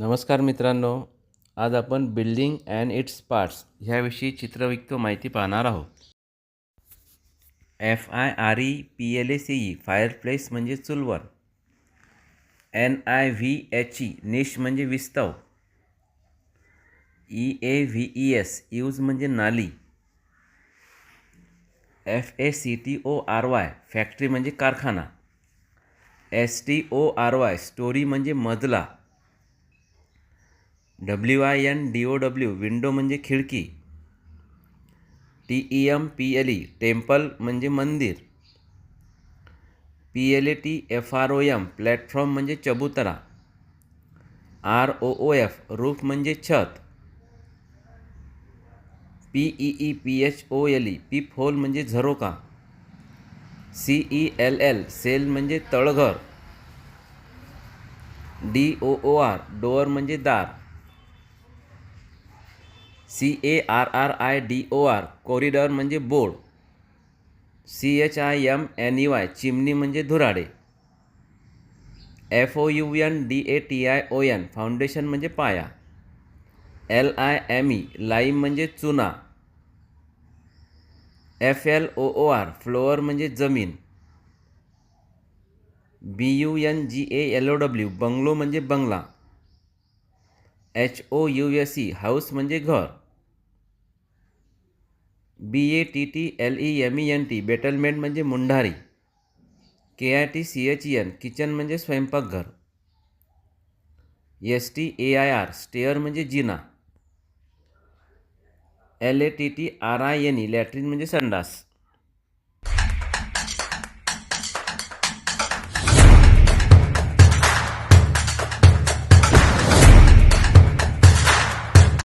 नमस्कार मित्रांनो आज आपण बिल्डिंग अँड इट्स पार्ट्स ह्याविषयी चित्रविक्त माहिती पाहणार आहोत. F I R E P L A C E fireplace म्हणजे चुलवर. N I V H E niche म्हणजे विस्तव. E A V E S eaves म्हणजे नाली. F A C T O R Y factory म्हणजे कारखाना. S T O R Y story म्हणजे मजला. W I N D O W window म्हणजे खिडकी. T E M P L E temple म्हणजे मंदिर. P L A T F R O M platform म्हणजे चबुतरा. R O O F roof म्हणजे छत. P E E P H O L E peephole म्हणजे झरोका. C E L L cell म्हणजे तळघर. D O O R door म्हणजे दार. C A R R I D O R corridor म्हणजे board C H I M N E Y चिमणी म्हणजे धुराडे. F O U N D A T I O N foundation म्हणजे पाया. L I M E lime म्हणजे चुना. F L O O R floor म्हणजे जमीन. B U N G A L O W bungalow म्हणजे बंगला. H O U S E house म्हणजे घर. B A T T L E M E N T battlement म्हणजे मुंढारी. K I T C H E N kitchen म्हणजे स्वयंपाकघर. S T A I R stair म्हणजे जिना. L A T T R I N E latrine म्हणजे संडास.